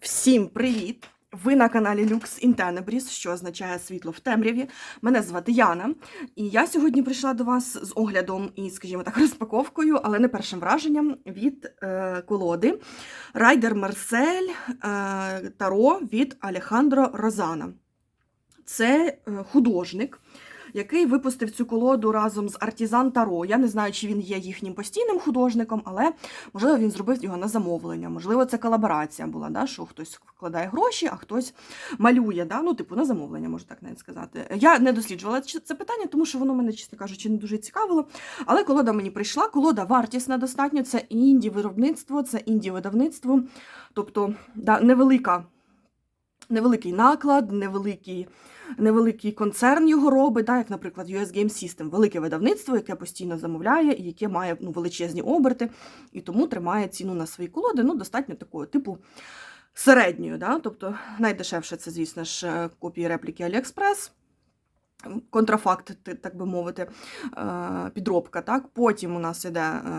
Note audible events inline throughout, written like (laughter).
Всім привіт! Ви на каналі Lux in що означає світло в темряві. Мене звати Яна, і я сьогодні прийшла до вас з оглядом і, скажімо так, розпаковкою, але не першим враженням від е, колоди Райдер Марсель е, Таро від Алехандро Розана. Це е, художник, який випустив цю колоду разом з Артізан Таро. Я не знаю, чи він є їхнім постійним художником, але можливо він зробив його на замовлення. Можливо, це колаборація була, да, що хтось вкладає гроші, а хтось малює. Да? Ну, типу, на замовлення, можна так навіть сказати. Я не досліджувала це питання, тому що воно мене, чесно кажучи, не дуже цікавило. Але колода мені прийшла. Колода вартісна достатньо. Це інді виробництво, це інді видавництво. Тобто, да, невелика. Невеликий наклад, невеликий, невеликий концерн його робить, да, як, наприклад, US Game System, велике видавництво, яке постійно замовляє і яке має ну, величезні оберти, і тому тримає ціну на свої колоди ну, достатньо такого типу середньою. Да? Тобто найдешевше це, звісно ж, е, копії репліки AliExpress, контрафакт, так би мовити, е, підробка. Так? Потім у нас іде, е,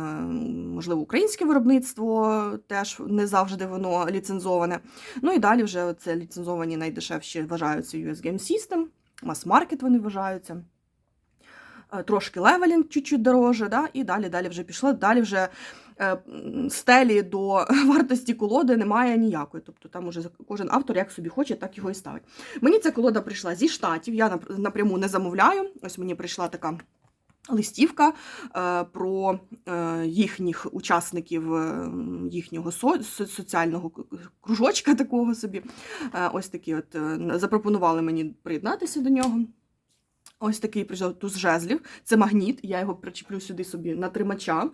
можливо, українське виробництво, теж не завжди воно ліцензоване. Ну і далі вже це ліцензовані найдешевші вважаються US Game System, мас-маркет вони вважаються. Е, Трошки левелінг чуть-чуть дороже, да? і далі далі вже пішло. Далі вже стелі до (laughs) вартості колоди немає ніякої. Тобто там уже кожен автор як собі хоче, так його і ставить. Мені ця колода прийшла зі штатів, я напряму не замовляю. Ось мені прийшла така. Листівка е, про е, їхніх учасників е, їхнього со- со- соціального кружочка такого собі. Е, ось такі от е, запропонували мені приєднатися до нього. Ось такий прийшов туз жезлів. Це магніт. Я його причеплю сюди собі на тримача.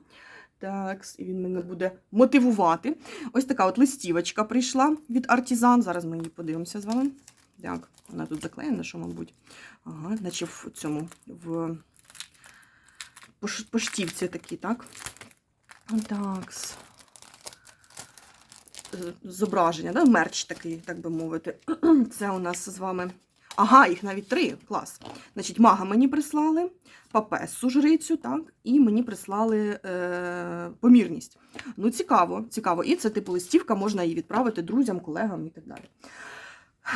Так, і він мене буде мотивувати. Ось така от листівочка прийшла від артизан. Зараз ми її подивимося з вами. Так, вона тут заклеєна, що, мабуть. Ага, наче в цьому в поштівці такі, так? Так. Зображення, да? мерч такий, так би мовити. (clears throat) Це у нас з вами. Ага, їх навіть три. Клас. Значить, мага мені прислали, папесу жрицю, так, і мені прислали е, помірність. Ну, цікаво, цікаво. І це типу листівка, можна її відправити друзям, колегам і так далі.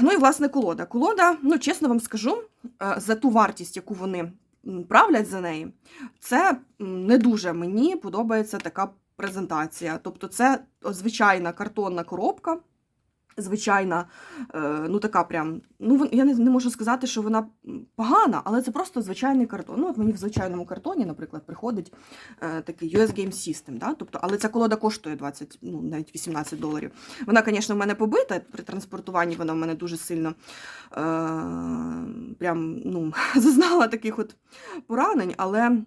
Ну і власне колода. Колода, ну чесно вам скажу, е, за ту вартість, яку вони правлять за неї, це не дуже мені подобається така презентація. Тобто, це звичайна картонна коробка. Звичайна, е, ну така прям. Ну, я не, можу сказати, що вона погана, але це просто звичайний картон. Ну, от мені в звичайному картоні, наприклад, приходить е, такий US Game System. Да? Тобто, але ця колода коштує 20, ну, навіть 18 доларів. Вона, звісно, в мене побита. При транспортуванні вона в мене дуже сильно е, прям, ну, (laughs) зазнала таких от поранень, але.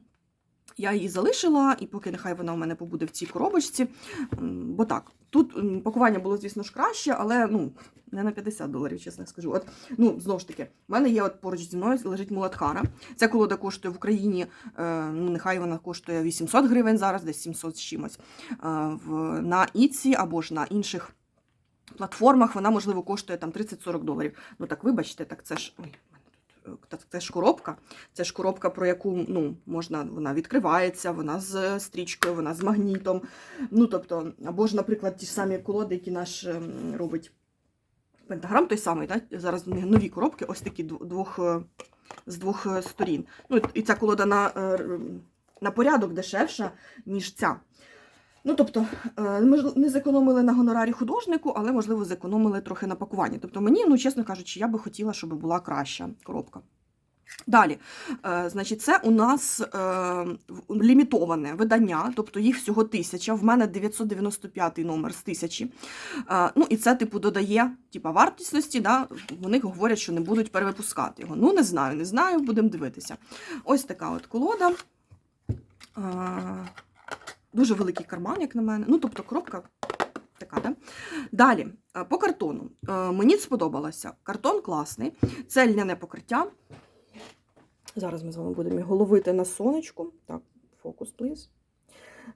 Я її залишила, і поки нехай вона у мене побуде в цій коробочці. Бо так, тут пакування було, звісно ж, краще, але ну, не на 50 доларів, чесно скажу. От, ну, знову ж таки, в мене є от поруч зі мною лежить Муладхара. Ця колода коштує в Україні, е, ну, нехай вона коштує 800 гривень зараз, десь 700 з чимось. Е, на Іці або ж на інших платформах вона, можливо, коштує там 30-40 доларів. Ну так, вибачте, так це ж. Ой, це ж коробка. Це ж коробка, про яку ну, можна, вона відкривається, вона з стрічкою, вона з магнітом. Ну, тобто, або ж, наприклад, ті ж самі колоди, які наш ем, робить Пентаграм, той самий, так? зараз нові коробки, ось такі двох, е, з двох е, сторін. Ну, і ця колода на, е, на порядок дешевша, ніж ця. Ну, тобто, е, ми не зекономили на гонорарі художнику, але, можливо, зекономили трохи на пакуванні. Тобто, мені, ну, чесно кажучи, я би хотіла, щоб була краща коробка. Далі, е, значить, це у нас е, лімітоване видання, тобто їх всього тисяча. В мене 995 номер з тисячі. Ну і це, типу, додає типу, вартісності. Да? Вони говорять, що не будуть перевипускати його. Ну, не знаю, не знаю, будемо дивитися. Ось така от колода. Дуже великий карман, як на мене. Ну, тобто, коробка така, да? Далі, е, по картону. Е, Мені сподобалося. Картон класний. Це льняне покриття. Зараз ми з вами будемо його ловити на сонечку. Так, фокус, please.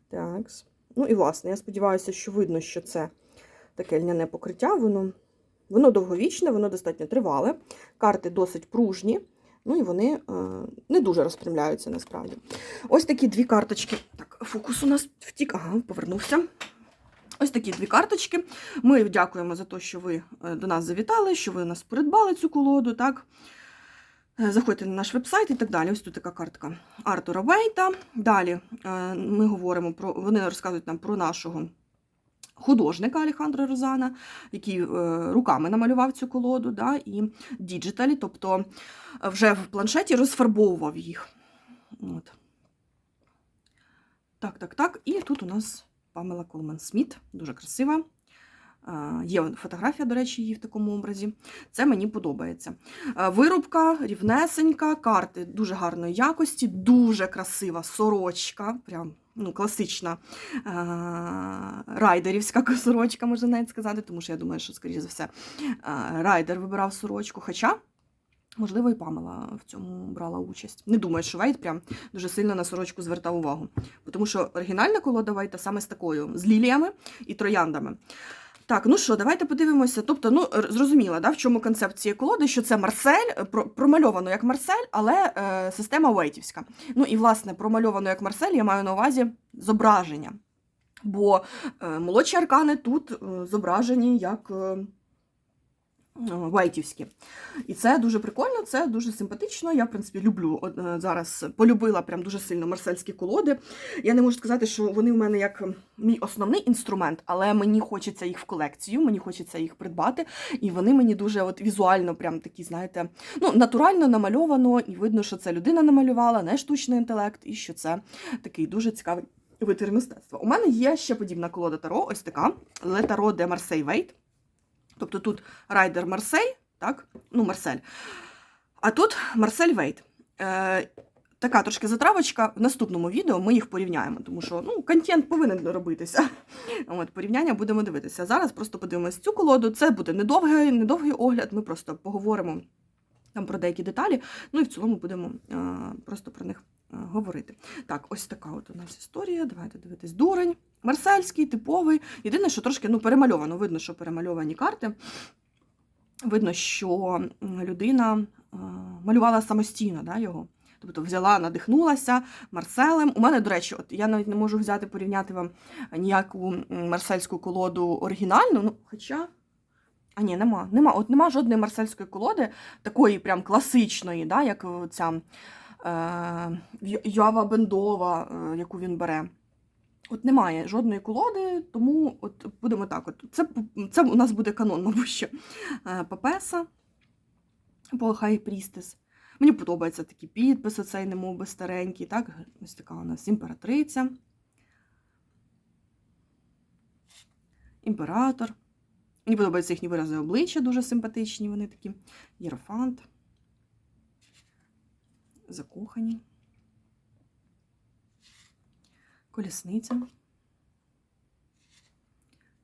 Так. Ну і власне, я сподіваюся, що видно, що це таке льняне покриття. Воно, воно довговічне, воно достатньо тривале. Карти досить пружні. Ну і вони е, не дуже розпрямляються насправді. Ось такі дві карточки. Так, фокус у нас втік. Ага, повернувся. Ось такі дві карточки. Ми дякуємо за те, що ви е, до нас завітали, що ви нас придбали цю колоду. так. Е, Заходьте на наш вебсайт і так далі. Ось тут така картка Артура Вейта. Далі ми говоримо про вони розказують нам про нашого художника Алехандра Розана, який е, руками намалював цю колоду, да, і діджиталі, тобто е, вже в планшеті розфарбовував їх. От. Так, так, так. І тут у нас Памела Колман Сміт, дуже красива. Е, Є фотографія, до речі, її в такому образі. Це мені подобається. Е, Вирубка рівнесенька, карти дуже гарної якості, дуже красива сорочка. Прям ну, класична е, райдерівська (laughs) сорочка, можна навіть сказати, тому що я думаю, що, скоріше за все, райдер вибирав сорочку. Хоча, можливо, і Памела в цьому брала участь. Не думаю, що Вейт прям дуже сильно на сорочку звертав увагу. Тому що оригінальна колода Вейта саме з такою, з ліліями і трояндами. Так, ну що, давайте подивимося. Тобто, ну зрозуміло, да, в чому концепт цієї колоди, що це Марсель, е, про- промальовано як Марсель, але е, система Вейтівська. Ну і власне промальовано як Марсель, я маю на увазі зображення. Бо е, молодші аркани тут е, зображені як е, е, вейтівські. І це дуже прикольно, це дуже симпатично. Я, в принципі, люблю е, зараз, полюбила прям дуже сильно марсельські колоди. Я не можу сказати, що вони в мене як мій основний інструмент, але мені хочеться їх в колекцію, мені хочеться їх придбати. І вони мені дуже от візуально, прям такі, знаєте, ну, натурально намальовано, і видно, що це людина намалювала, не штучний інтелект, і що це такий дуже цікавий витвір мистецтва. У мене є ще подібна колода Таро, ось така Tarot de Marseille Вейт. Тобто тут райдер Марсей, так? Ну, Марсель. А тут Марсель Вейт. Е, така трошки затравочка. В наступному відео ми їх порівняємо, тому що ну, контент повинен робитися. (laughs) От, порівняння будемо дивитися. Зараз просто подивимось цю колоду. Це буде недовгий, недовгий огляд. Ми просто поговоримо там про деякі деталі. Ну і в цілому будемо е, просто про них е, говорити. Так, ось така от у нас історія. Давайте дивитись. Дурень. Марсельський, типовий. Єдине, що трошки ну, перемальовано. Видно, що перемальовані карти. Видно, що людина е, малювала самостійно да, його. Тобто взяла, надихнулася Марселем. У мене, до речі, от я навіть не можу взяти порівняти вам ніяку марсельську колоду оригінальну. Ну, хоча. А ні, нема. нема. От нема жодної марсельської колоди, такої прям класичної, да, як ця е, Юава Бендова, е, яку він бере. От немає жодної колоди, тому от будемо так. От. Це, це у нас буде канон, мабуть, що. Е, Папеса по High Priestess. Мені подобаються такі підписи, цей немов старенький. Так? Ось така у нас імператриця. Імператор. Мені подобаються їхні вирази обличчя, дуже симпатичні, вони такі. Єрофант. Закохані. Колісниця.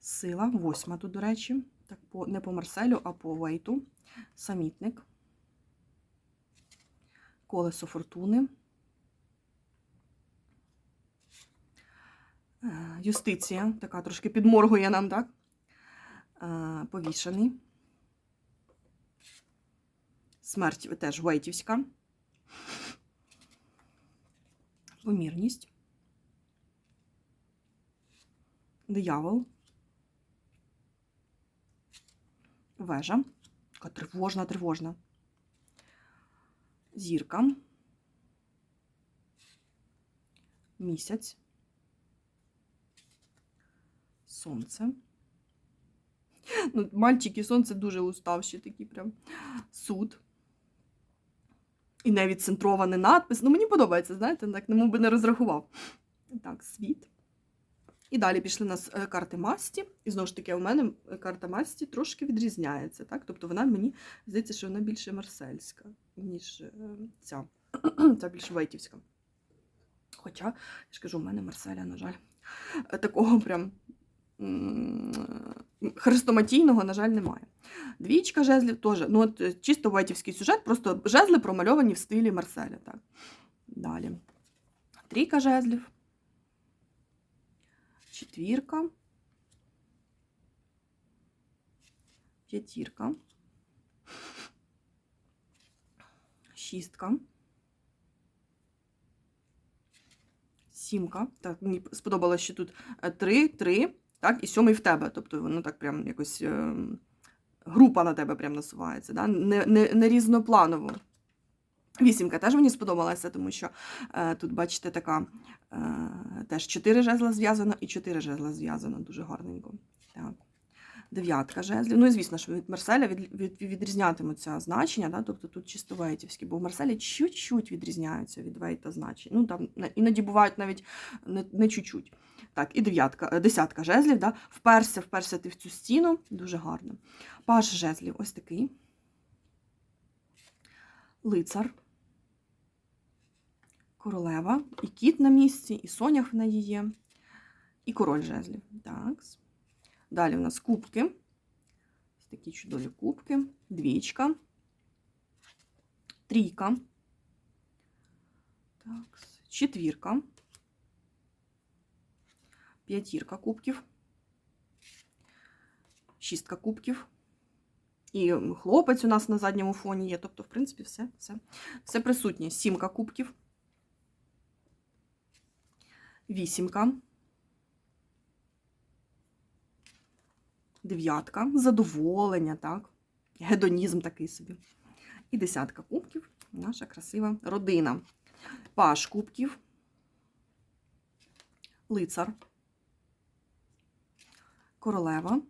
Сила. Восьма тут, до речі. Так, по, не по Марселю, а по Вейту. Самітник. Колесо фортуни. Е, Юстиція. Така трошки підморгує нам, так? Е, Повішений. Смерть теж Вейтівська. Помірність. Диявол. Вежа. Така тривожна, тривожна. Зірка. Місяць. Сонце. Ну, мальчик і сонце дуже уставші, такі прям суд. І навіть центрований надпис. Ну, мені подобається, знаєте, так немов би не розрахував. Так, світ. І далі пішли у нас е, карти масті. І знову ж таки, у мене е, карта масті трошки відрізняється. Так? Тобто вона мені здається, що вона більше марсельська, ніж е, ця. (clears throat) ця більш вейтівська. Хоча, я ж кажу, у мене Марселя, на жаль, такого прям хрестоматійного, на жаль, немає. Двічка жезлів теж. Ну, от чисто вейтівський сюжет, просто жезли промальовані в стилі Марселя. Так. Далі. Трійка жезлів. Четвірка. П'ятірка. Шістка. Сімка. Так, мені сподобалося, що тут е, три, три, так, і сьомий в тебе. Тобто воно так прям якось е, група на тебе прям насувається, да? не, не, не різнопланово. Вісімка теж мені сподобалася, тому що е, тут, бачите, така е, теж чотири жезла зв'язано і чотири жезла зв'язано дуже гарненько. Так. Дев'ятка жезлів. Ну і звісно, що від Марселя від, від, відрізнятимуться значення, да? тобто тут чисто вейтівські, бо в Марселі чуть-чуть відрізняються від вейта значень. Ну там іноді бувають навіть не, не чуть-чуть. Так, і дев'ятка, е, десятка жезлів, да? вперся, вперся ти в цю стіну, дуже гарно. Паш жезлів, ось такий. Лицар. Королева, і кіт на місці, і сонях в неї є, і король жезлів. Так. Далі у нас кубки. Ось такі чудові кубки. Двічка. Трійка. Так. Четвірка. П'ятірка кубків. Шістка кубків. І хлопець у нас на задньому фоні є. Тобто, в принципі, все, все, все присутнє. Сімка кубків. Вісімка. Дев'ятка. Задоволення, так? Гедонізм такий собі. І десятка кубків. Наша красива родина. Паш кубків. Лицар. Королева.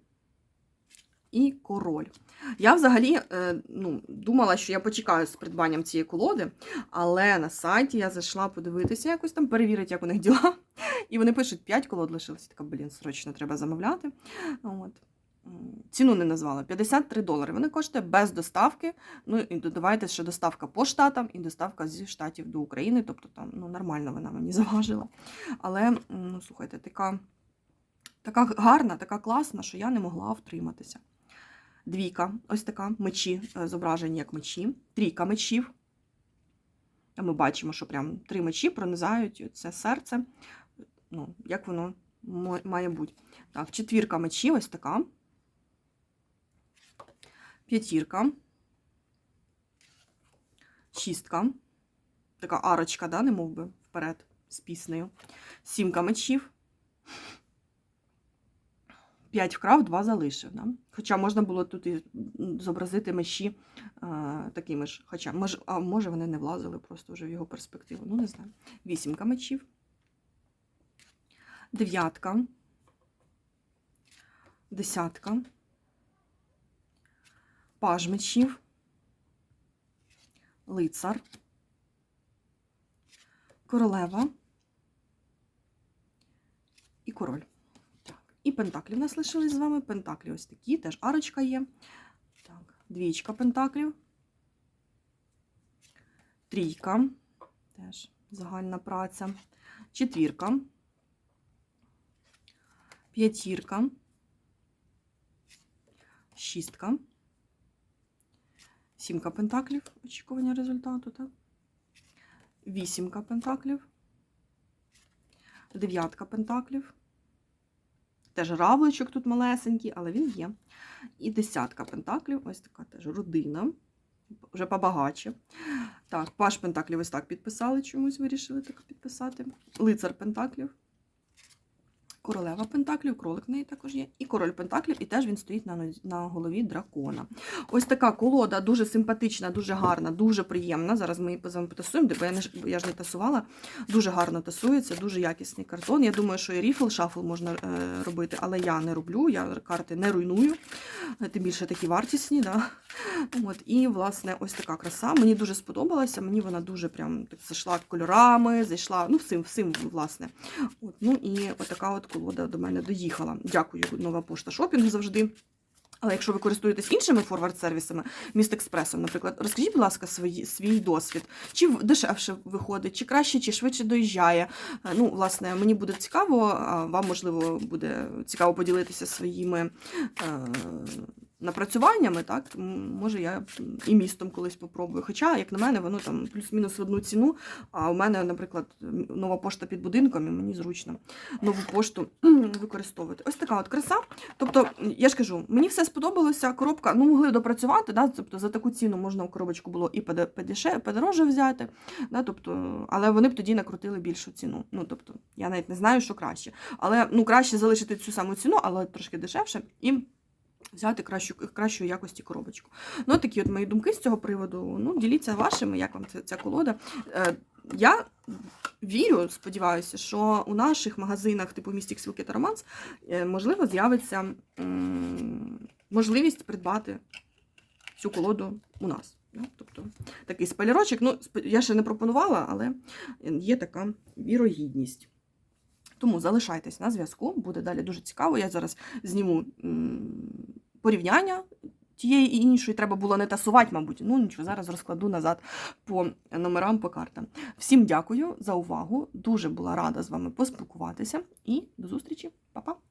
І король. Я взагалі е, ну, думала, що я почекаю з придбанням цієї колоди, але на сайті я зайшла подивитися, якось там перевірити, як у них діла. І вони пишуть, 5 колод лишилося. Така, блін, срочно треба замовляти. От. Ціну не назвала 53 долари. Вони коштують без доставки. Ну і додавайте, що доставка по штатам і доставка зі штатів до України. Тобто там ну, нормально вона мені заважила. Але ну, слухайте, така, така гарна, така класна, що я не могла втриматися. Двійка, ось така мечі е, зображені як мечі, трійка мечів. Ми бачимо, що прям три мечі пронизають це серце. Ну, як воно має бути. Так, четвірка мечів, ось така. П'ятірка. Шістка. Така арочка, да, не мов би, вперед з піснею. Сімка мечів. П'ять вкрав, два залишив. Да? Хоча можна було тут і зобразити мечі а, такими ж. Хоча, може, а може вони не влазили просто вже в його перспективу. Ну, не знаю. Вісімка мечів. Дев'ятка. Десятка. Паж мечів. Лицар. Королева. І король. І пентаклі в нас лишились з вами. Пентаклі ось такі, теж арочка є. Так, двічка пентаклів. Трійка. Теж загальна праця. Четвірка. П'ятірка. Шістка. Сімка пентаклів. Очікування результату, так? Вісімка пентаклів. Дев'ятка пентаклів. Теж равличок тут малесенький, але він є. І десятка пентаклів. Ось така теж родина. Вже побагаче. Так, паш пентаклів ось так підписали, чомусь вирішили так підписати. Лицар пентаклів. Королева Пентаклів, кролик в неї також є, і король Пентаклів, і теж він стоїть на, на голові дракона. Ось така колода, дуже симпатична, дуже гарна, дуже приємна. Зараз ми її з вами потасуємо, бо я, не, я ж не тасувала. Дуже гарно тасується, дуже якісний картон. Я думаю, що і ріфл, шафл можна е, робити, але я не роблю, я карти не руйную, е, тим більше такі вартісні. Да? От, і, власне, ось така краса. Мені дуже сподобалася, мені вона дуже прям так зайшла кольорами, зайшла, ну, всім, всім, власне. От, ну і отака от колода до мене доїхала. Дякую, нова пошта шопінг завжди. Але якщо ви користуєтесь іншими форвард-сервісами, міст експресом, наприклад, розкажіть, будь ласка, свої, свій досвід. Чи дешевше виходить, чи краще, чи швидше доїжджає. Е, Ну, власне, мені буде цікаво, а вам, можливо, буде цікаво поділитися своїми. Е- напрацюваннями, так, може я і містом колись попробую. Хоча, як на мене, воно там плюс-мінус одну ціну. А у мене, наприклад, нова пошта під будинком, і мені зручно нову пошту (clears throat) використовувати. Ось така от краса. Тобто, я ж кажу, мені все сподобалося. Коробка, ну могли допрацювати, да, тобто за таку ціну можна в коробочку було і подорожче взяти. Да, тобто, але вони б тоді накрутили більшу ціну. Ну, тобто, я навіть не знаю, що краще. Але ну, краще залишити цю саму ціну, але трошки дешевше, і взяти кращу, кращої якості коробочку. Ну, такі от мої думки з цього приводу. Ну, діліться вашими, як вам ця, ця колода. Е, я вірю, сподіваюся, що у наших магазинах, типу Містік Сілки та Романс, е, можливо, з'явиться можливість придбати цю колоду у нас. Да? Тобто такий спойлерочок. Ну, я ще не пропонувала, але є така вірогідність. Тому залишайтесь на зв'язку, буде далі дуже цікаво. Я зараз зніму порівняння тієї і іншої. Треба було не тасувати, мабуть. Ну нічого, зараз розкладу назад по номерам, по картам. Всім дякую за увагу. Дуже була рада з вами поспілкуватися і до зустрічі. Па-па!